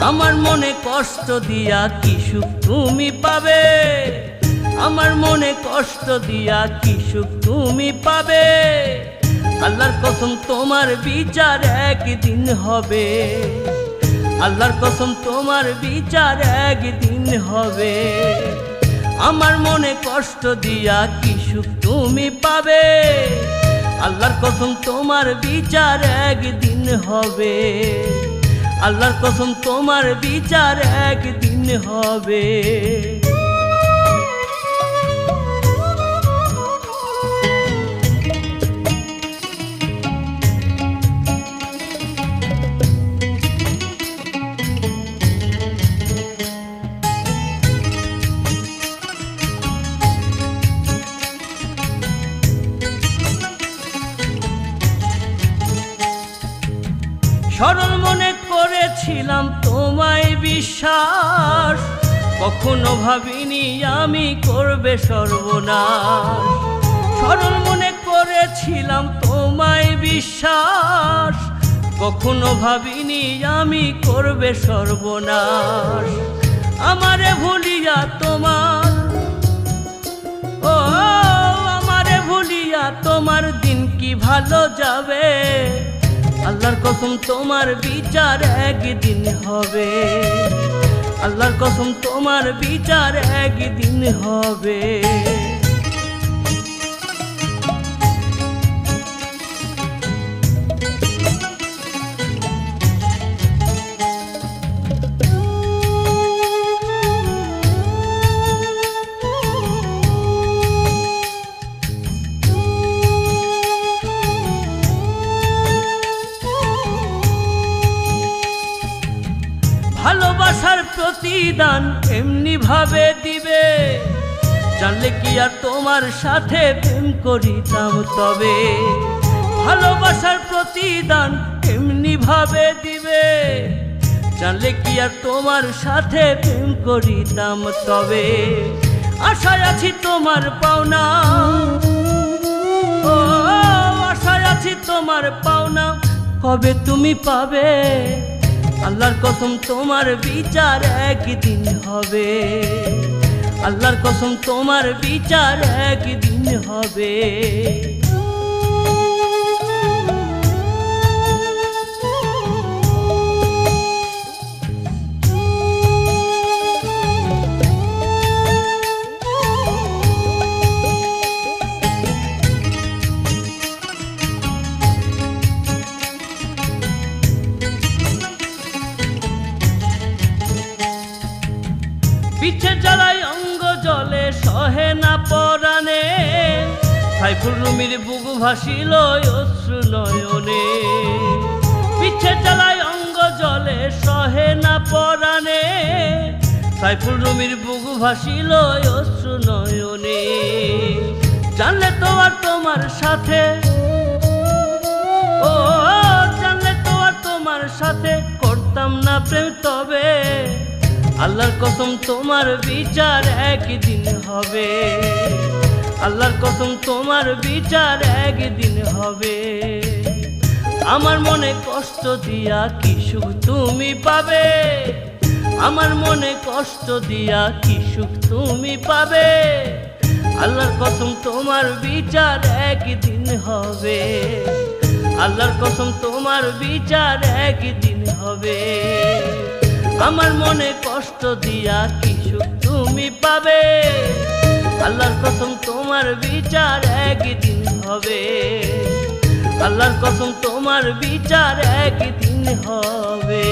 আমার মনে কষ্ট দিয়া কি সুখ তুমি পাবে? আমার মনে কষ্ট দিয়া কি সুখ তুমি পাবে? আল্লাহর কসম তোমার বিচার একদিন হবে। আল্লাহর কসম তোমার বিচার একদিন হবে। আমার মনে কষ্ট দিয়া কি সুখ তুমি পাবে? আল্লাহর কসম তোমার বিচার একদিন হবে। আল্লাহর কসম তোমার বিচার একদিন হবে। সরল মনে করেছিলাম তোমায় বিশ্বাস। কখনো ভাবিনি আমি করবে সর্বনাশ। সরল মনে করেছিলাম তোমায় বিশ্বাস। কখনো ভাবিনি আমি করবে সর্বনাশ। আমারে ভুলিয়া তোমার, ও, আমারে ভুলিয়া তোমার দিন কি ভালো যাবে? আল্লাহর কসম তোমার বিচার একদিন হবে। আল্লাহর কসম তোমার বিচার একদিন হবে। প্রতিদান এমনি ভাবে দিবে। জানলে কি আর তোমার সাথে প্রেম করিতাম তবে? ভালোবাসার প্রতিদান এমনি ভাবে দিবে। জানলে কি আর তোমার সাথে প্রেম করিতাম তবে? আশায় আছি তোমার পাওনা। আশায় আছি তোমার পাওনা। কবে তুমি পাবে? আল্লাহর কসম তোমার বিচার একদিন হবে। আল্লাহর কসম তোমার বিচার একদিন হবে। পিছে জ্বালাই অঙ্গ জলে সহে না পরাণে। সাইফুল রুমির বুকু ভাসিল অশ্রু নয়নে। পিছে জ্বালাই অঙ্গ জলে সহে না পরাণে। সাইফুল রুমির বুকু ভাসিল অশ্রু নয়নে। জানলে তো আর তোমার সাথে আল্লাহর কসম, তোমার বিচার একদিন হবে। আল্লাহর কসম, তোমার বিচার একদিন হবে। আমার মনে কষ্ট দিয়া কি সুখ তুমি পাবে? আমার মনে কষ্ট দিয়া কি সুখ তুমি পাবে? আল্লাহর কসম, তোমার বিচার একদিন হবে। আল্লাহর কসম, তোমার বিচার একদিন হবে। আমার মনে কষ্ট দিয়া কিছু তুমি পাবে। আল্লাহর কসম তোমার বিচার একদিন হবে। আল্লাহর কসম তোমার বিচার একদিন হবে।